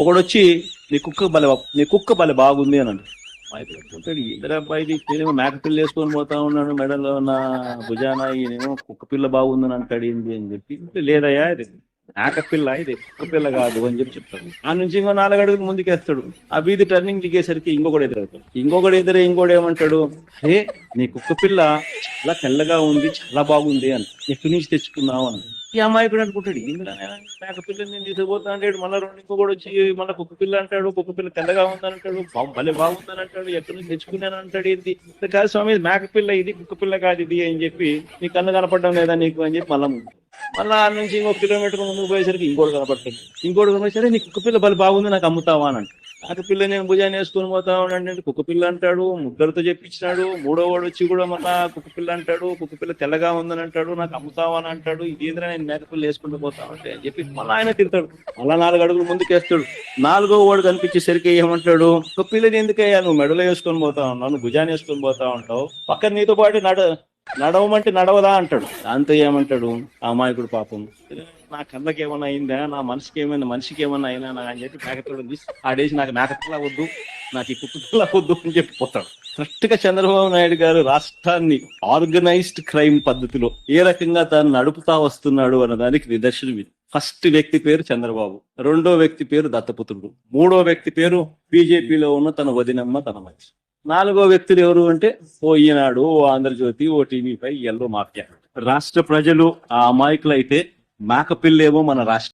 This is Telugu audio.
ఒకడు వచ్చి నీ కుక్క బల నీ కుక్క బల బాగుంది అని అంటాడు ఇద్దరు అబ్బాయి నేనేమో మేక పిల్ల వేసుకొని పోతా ఉన్నాను మెడలో నా భుజాన ఈయనేమో కుక్క పిల్ల బాగుందని అంటాడు ఏంది అని చెప్పి లేదయ్యా ఇది మేక పిల్ల ఇది కుక్క పిల్ల కాదు అని చెప్పి చెప్తాడు. ఆ నుంచి ఇంకో నాలుగు అడుగులు ముందుకేస్తాడు. ఆ వీధి టర్నింగ్ దిగేసరికి ఇంకొకటి ఎదురవుతాడు. ఇంకొకటి ఎదురే ఇంకోటి ఏమంటాడు? హే నీ కుక్క పిల్ల చాలా తెల్లగా ఉంది చాలా బాగుంది అని. ఎక్కడి నుంచి తెచ్చుకున్నావు అని. ఈ అమ్మాయి కూడా అనుకుంటాడు? ఏంద్రా మేక పిల్లని నేను తీసుకుపోతా అంటాడు. మళ్ళీ రెండు కూడా వచ్చి మళ్ళీ కుక్క పిల్ల అంటాడు. కుక్క పిల్ల తెల్లగా ఉందని అంటాడు. భలే బాగుందని అంటాడు. ఎక్కడి నుంచి తెచ్చుకున్నాను అంటాడు ఏంది? ఇది కాదు స్వామి మేక పిల్ల ఇది కుక్క పిల్ల కాదు ఇది అని చెప్పి నీ కన్ను కనపడడం లేదా నీకు? అని చెప్పి మళ్ళా మళ్ళీ ఆ నుంచి ఇంకో కిలోమీటర్ ముందుకు పోయేసరికి ఇంకోటి కనపడుతుంది ఇంకోటి కనపడేసరికి నీ కుక్క పిల్ల భలే బాగుంది నాకు అమ్ముతావా అని అంటాడు పిల్ల నేను భుజాన్ని వేసుకొని పోతా ఉన్నాడు కుక్క పిల్ల అంటాడు ముగ్గురితో చెప్పించినాడు. మూడో వాడు వచ్చి కూడా మళ్ళా కుక్క పిల్ల అంటాడు కుక్క పిల్ల తెల్లగా ఉందని అంటాడు నాకు అమ్ముతావా అని అంటాడు. ఇదేంద్రా నేను మేకపిల్ల వేసుకుంటూ పోతా ఉంటే అని చెప్పి మళ్ళీ ఆయన తిడతాడు. మళ్ళా నాలుగు అడుగులు ముందుకేస్తాడు. నాలుగో వాడు కనిపించేసరికి ఏమంటాడు కుక్క పిల్లని ఎందుకయ్యా? నువ్వు మెడలో వేసుకొని పోతా ఉన్నావు నువ్వు భుజాన్ని వేసుకొని పోతా ఉంటావు. పక్కన నీతో పాటు నడ నడవమంటే నడవదా అంటాడు. దాంతో ఏమంటాడు? ఆ అమాయకుడు పాపం. నా కళ్ళకి ఏమైనా అయిందా? నా మనసుకి ఏమైనా మనిషికి ఏమైనా అయినా నా అని చెప్పి మేకపిల్ల తీసి ఆడేసి నాకు మేకపిల్ల వద్దు నాకు ఈ కుక్క పిల్ల వద్దు అని చెప్పి పోతాడు. కరెక్ట్గా చంద్రబాబు నాయుడు గారు రాష్ట్రాన్ని ఆర్గనైజ్డ్ క్రైమ్ పద్ధతిలో ఏ రకంగా తాను నడుపుతా వస్తున్నాడు అన్న దానికి నిదర్శనం ఇది. ఫస్ట్ వ్యక్తి పేరు చంద్రబాబు రెండో వ్యక్తి పేరు దత్తపుత్రుడు మూడో వ్యక్తి పేరు బీజేపీలో ఉన్న తన వదినమ్మ తన మంచి నాలుగో వ్యక్తులు ఎవరు అంటే ఓ ఈనాడు ఓ ఆంధ్రజ్యోతి ఓ టీవీ పై ఎల్లో మాఫియా. రాష్ట్ర ప్రజలు ఆ అమాయకులు అయితే మేకపిల్లేమో మన రాష్ట్ర